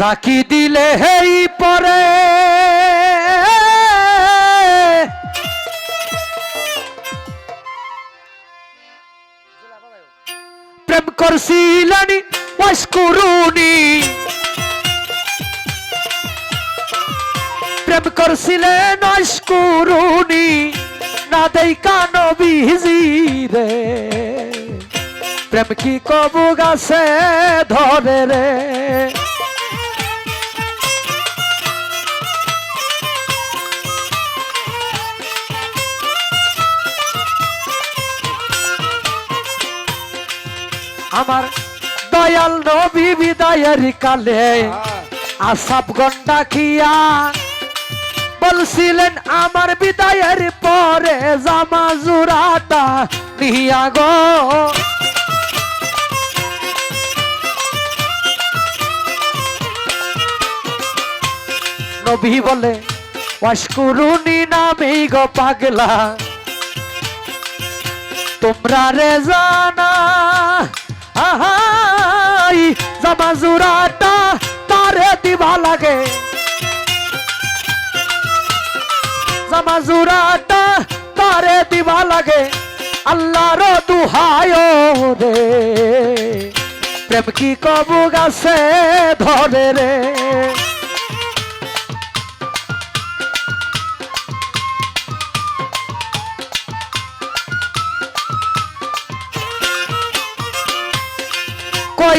জাকি দিলে হেই পরে। প্রেম করছিলেন ওয়াসকুরুনি প্রেম করছিলেন ওয়াসকুরুনি না দেই কানো বিজি রে। প্রেম কি কবু গাছে ধরে রে? আমার দয়াল নবী বিদায়ের কালে আসাব গন্ডা খিয়া বলছিলেন, আমার বিদায়ের পরে জামা জুরাটা নিয়া গো। নবী বলে, ওয়াশকুরুনি নামেই গো পাগলা, তোমরা রে জানা আহাই জামা জুরাটা তারে দিবা লাগে জামা জুরাটা তারে দিবা লাগে আল্লাহর দুহায় রে প্রেম কি কবু গাছে ধরে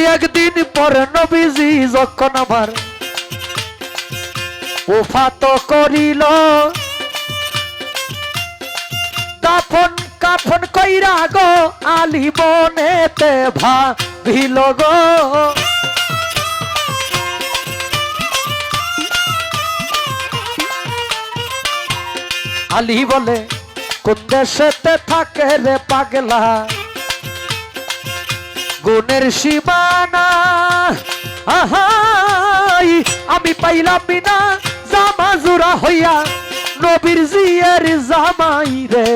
রে কয়েকদিন পর নবীজি যখন আমার উফাত করিল, কাফন কাফন কইরা গো, আলি বনেতে ভাবিল গো। আলি বলে, কোন দেশেতে থাকে রে পাগলা? গুণের সীমানা। আহাই, আমি পাইলাম বিনা জামা জুরা হইয়া নবীর জিয়ের জামাই রে।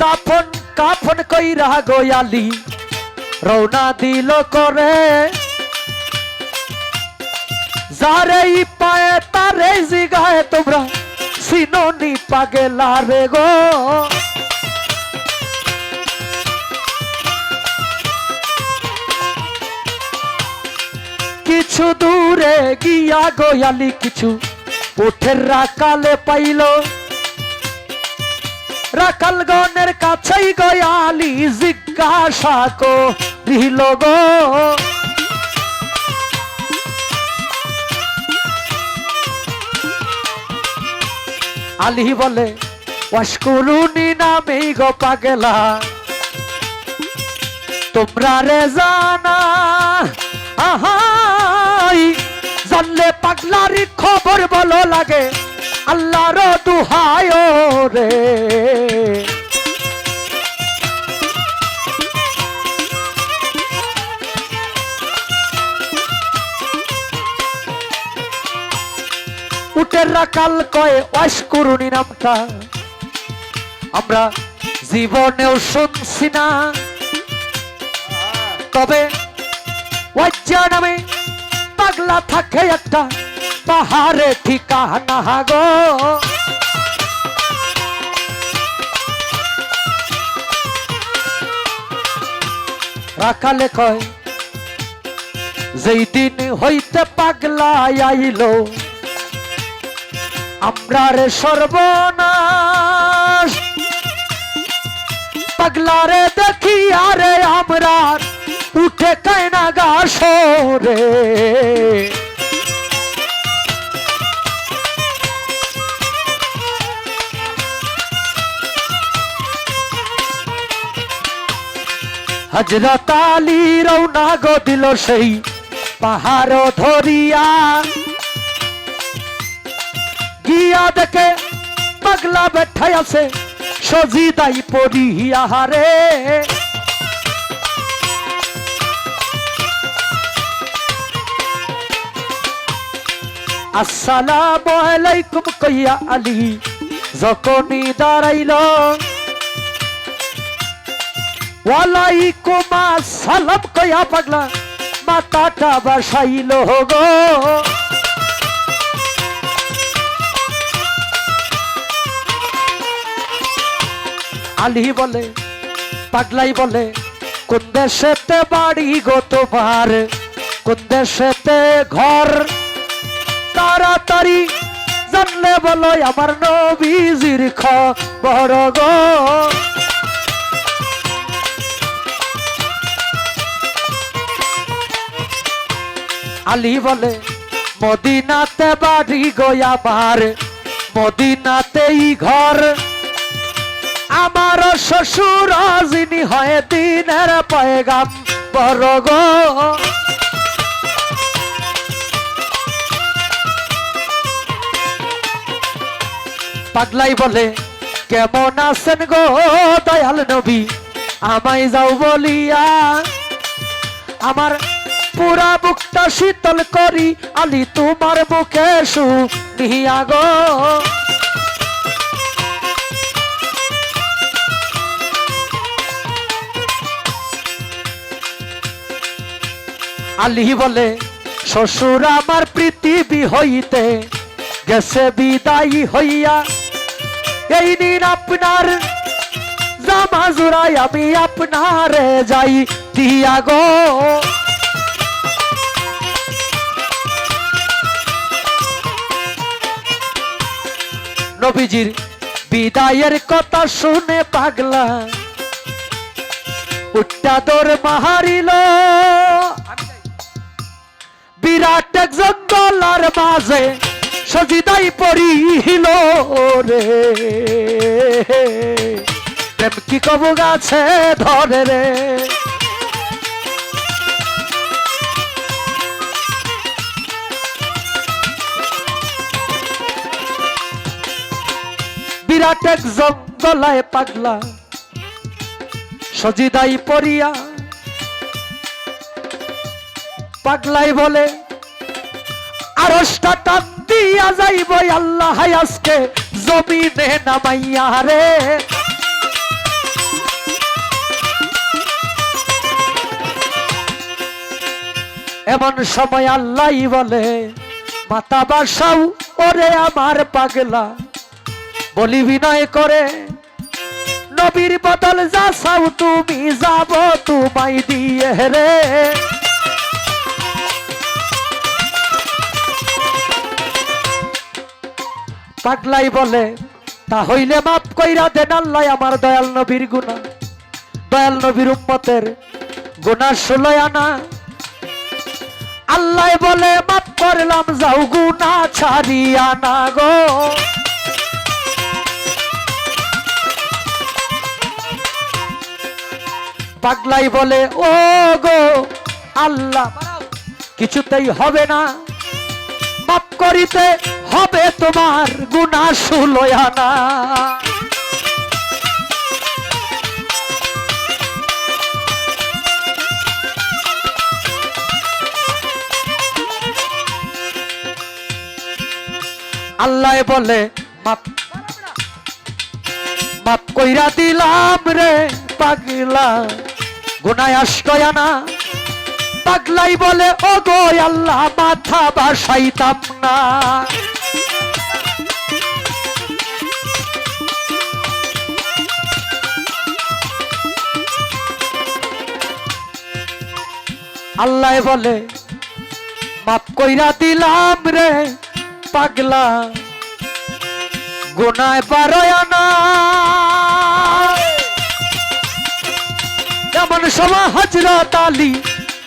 কাফন কাফন কইরা গোয়ালি, রওনা দিল করে। যারে ই পায়ে তারে জিগায় তোমরা। সিনোনি পাগেলা রে গো। কিছু দূরে গিয়া গোয়ালি কিছু উঠের রাকালে পাইল। রাকাল গনের কাছেই গয়ালি জিজ্ঞাসা করিল গো। আলী বলে ওয়াশকুরুনি নামে গো পাগেলা, তোমরা রে জানা আহাই, জানলে পাগলার খবর বলো লাগে, আল্লাহর দুহায় রে। উটের রাকাল কয়ে অস্করুণী নামটা। আমরা জীবনেও শুনছি না। তবে ওয়াজ্জা নামে পাগলা থাকে একটা পাহাড়ে ঠিকানা গো। রাখালে কয়, যেই দিন হইতে পাগলা আইলো আমরা রে সর্বনাশ। পাগলারে দেখি, আরে আমরা উঠে কায়না গাছ রে হজরত আলী রৌনা গো দিল সেই পাহাড় ধরিয়া। গিয়া দেখে পাগলা বেঠাই আছে, সজিদাই পড়িয়া হারে আসসালামু আলাইকুম কইয়া আলী, যখনই দাঁড়াইল। ওয়ালাইকুম আসসালাম কইয়া পাগলা, মাথাটা বাসাইল গো আলী বলে, পাগলাই বলে, কোন দেশেতে বাড়ি গো তোমার? কোন দেশেতে ঘর? তাড়াতাড়ি জানলে বলো আমার নবীজির খবর গো। আলী বলে, মদিনাতে বাড়ি গো আমার, মদিনাতেই ঘর। আমার শ্বশুর যিনি হয় দিনের পয়গাম বড় গো পাগলাই বলে, কেমন আছেন গো দয়াল নবী? আমায় যাও বলিয়া। আমার পুরা বুকটা শীতল করি, আলি তোমার মুখে শুনিয়া গো। আলী বলে, শ্বশুর আমার পৃথিবী হইতে গেছে বিদায়ী হইয়া, এই দিন আপনার জামা জুড়াই আমি আপনারে যাই দিয়া গো। নবীজির বিদায়ের কথা শুনে পাগলা উট্টা দোর মাহারিল বিরাট এক জঙ্গলার মাঝে, সজিদাই পড়িল রে। প্রেম কি কবু গাছে ধরে রে? বিরাট এক জঙ্গলায় পাগলা, সজিদাই পড়িয়া, পাগলাই বলে আরসটা টান দিয়া যাইব আল্লাহ আজকে। জমিনে নামাইয়া রে। এমন সময় আল্লাহ বলে, মাতা বাসাও, ওরে আমার পাগলা। বলি, বিনয় করে, নবীর বদল যা চাও তুমি যাব তোমায় দিয়ে রে। পাগলাই বলে, তা হইলে মাপ কইরা দেন আল্লাহ আমার দয়াল নবীর গুণা দয়াল নবীর উম্মতের গুণা ষোলো আনা। আল্লাহ বলে মাপ করলাম, যাও গুণা ছাড়িয়া না গো। পাগলাই বলে, ও গো, আল্লাহ, কিছুতেই হবে না। মাপ করিতে হবে তোমার গুণা সুলয়ানা আল্লাহ বলে মাপ মাপ কইরা দিলাম রে পাগলা, গুনায় আষ্টয়ানা পাগলাই বলে ও গো আল্লাহ, মাথা বাসাইতাম না। আল্লাহ বলে মাপ কইরা দিলাম রে পাগলা, গোনায় পার যেমন সময় হজরত আলী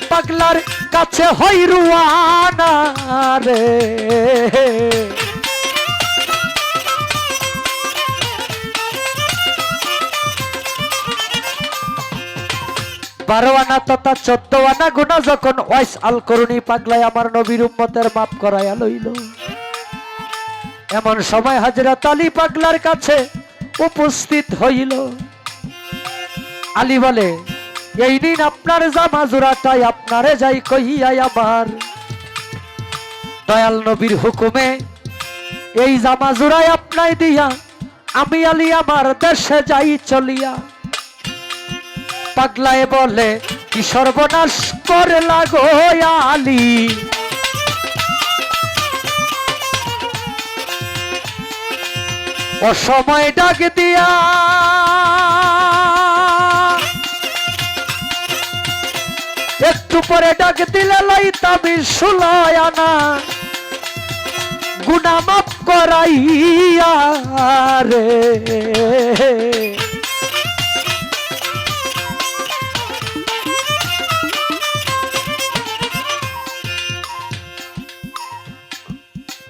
পাগলার কাছে হই রুয়ানা রে। বারো আনা তথা চোদ্দ আনা যখন ওয়াইস আল আমার নবীর উম্মতের মাপ করাইয়া লইল। এমন সময় হাজরত আলী পাগলার কাছে উপস্থিত হইল। আলী বলে, এই দিন আপনার জামা জোড়াটাই আপনারে যাই কহিয়াই আমার। দয়াল নবীর হুকুমে এই জামা জোড়াই আপনাই দিয়া, আমি আলি আমার দেশে যাই চলিয়া। পাগলায় বলে, কি সর্বনাশ করে লাগো আলী? অসময় ডাক দিয়া একটু পরে ডাক দিলে লইতামি সুলয় আনা। গুনা মাফ করাইয়া রে।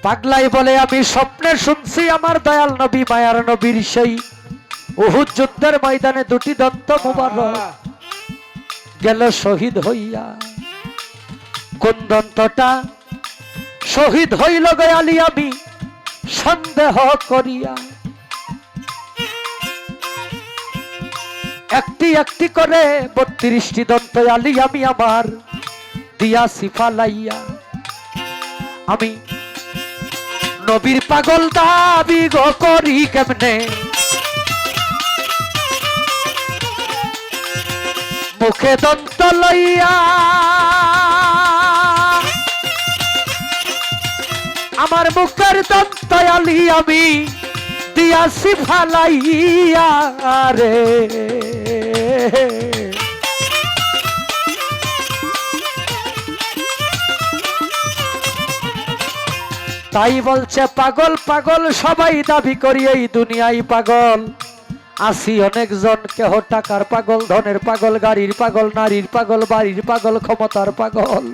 পাগলাই বলে, আমি স্বপ্নে শুনছি আমার দয়াল নবী, মায়ার নবীর সেই উহুদ যুদ্ধের ময়দানে দুটি দন্ত মুবারক গেল শহীদ হইয়া। কোন দন্তটা? শহীদ হইল গয়ালি আমি, সন্দেহ করিয়া। একটি একটি করে বত্রিশটি দন্ত আলি আমি আমার দিয়া সিফালাইয়া আমি নবীর পাগল দাবি গো করি কেমনে? মুখে দন্ত লইয়া আমার মুখের দন্ত আলি আমি দিয়াছি ফালাইয়া রে। তাই বলছে, পাগল পাগল, সবাই দাবি করি এই দুনিয়ায় পাগল। আসি অনেকজন কেহ টাকার পাগল, ধনের পাগল, গাড়ির পাগল, নারীর পাগল, বাড়ির পাগল, ক্ষমতার পাগল।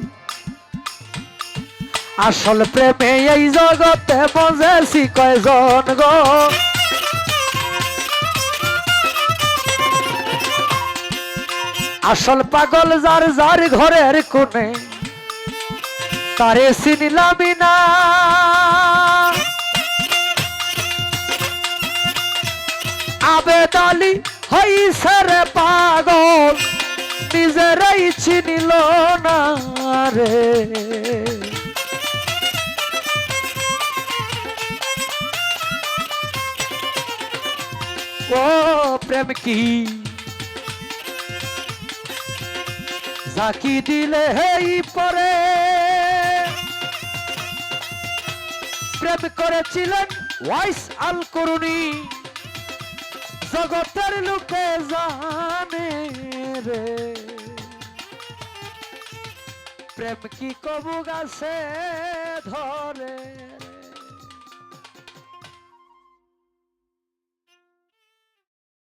আসল প্রেমে এই জগতে বজেছি কয়জন গো? আসল পাগল যার যার ঘরের কোণে তারে চিনিলামি না। আবেদালি হইছে রে পাগল, নিজেরাই চিনিল না রে। ও প্রেম কি? জাকি দিলে হেই পরে প্রেম করেছিলেন ওয়াইস আল করুনি জগতের লোকে জানে রে। প্রেম কি কবু গাছে ধরে?